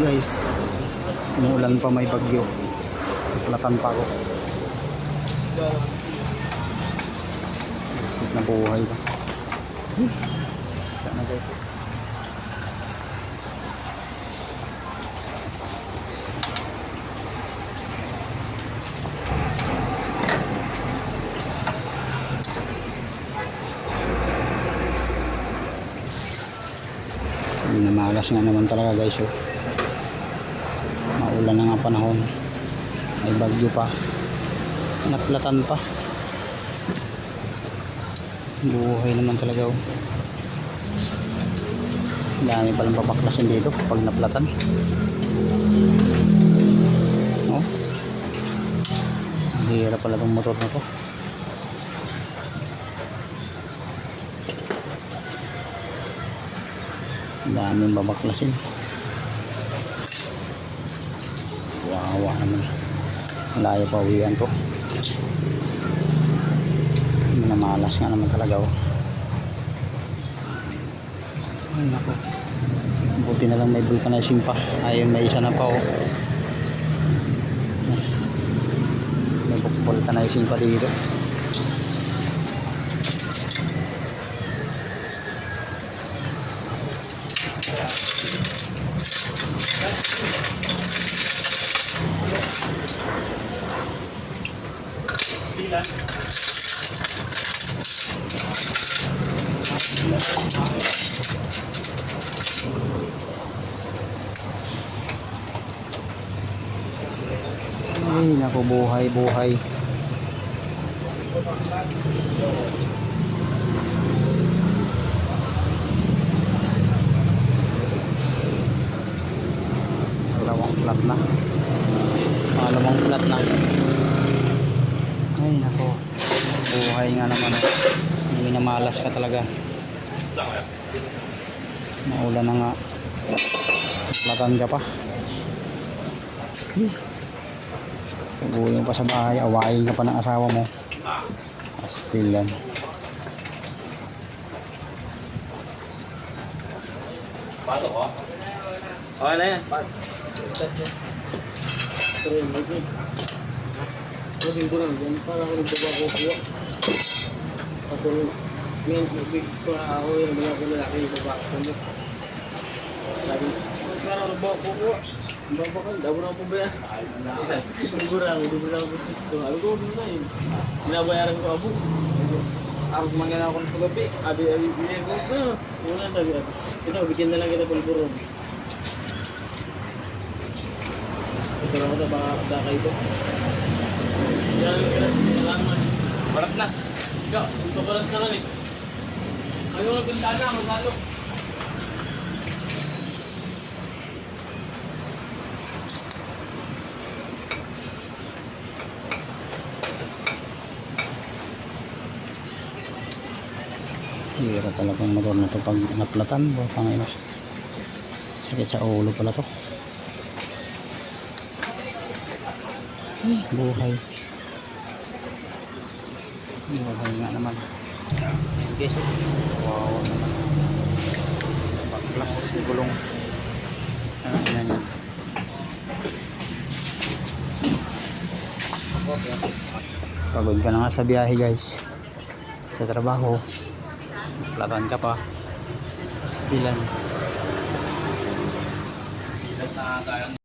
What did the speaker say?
guys. Umulan pa may bagyo. Platan pa ako. Isip na buhay ba? Sana guys. Minamalas nga naman talaga guys oh. Maulan na nga panahon. May bagyo pa. Naplatan pa. Buhay naman talaga oh. Dami palang pabaklasin dito pag naplatan. Oh. Hirap pala tong motor na to. Daming babaklasin. Wawa naman. Malayo pa uwian ko. Minamalas nga naman talaga oh. Ay nako. Buti na lang may vulcanizing pa. Ayun may isa na pa oh. May vulcanizing pa dito. Ay nako buhay buhay. Dalawang flat na. Pangalawang flat na. Ay nako. Buhay nga naman. Minamalas ka talaga. Maulan na nga. Flatan ka pa. Ubuhin pa sa bahay, awayin ka pa ng asawa mo. Still yan. Pasok ko. Okay na yan. Kasi ko lang, yan para ako nagbabago ko. Ako, ngayon, big ko na ako yung mga ko lalaki yung Binabayaran ko abo. Ako kumangin ako ng pagabi. Abi, abi, binigay ko ko. Una, sabi ako. Ito, bigyan na lang kita pulburon. Ito lang na baka dakay ito. Salamat. Barat na. Ikaw, ito lang na lang eh. Ano nga bintana, magalo. Hirap pala itong motor na to pag naplatan. Butang ina. Sakit sa ulo pala to. Ay, buhay. Buhay nga naman. Ayan guys. oh. Wow naman. Baklas. Gulong. Ano ina niya. Pagod ka na nga sa biyahe guys. Sa trabaho. Platan ka pa. Stilan. Ilan na tayo.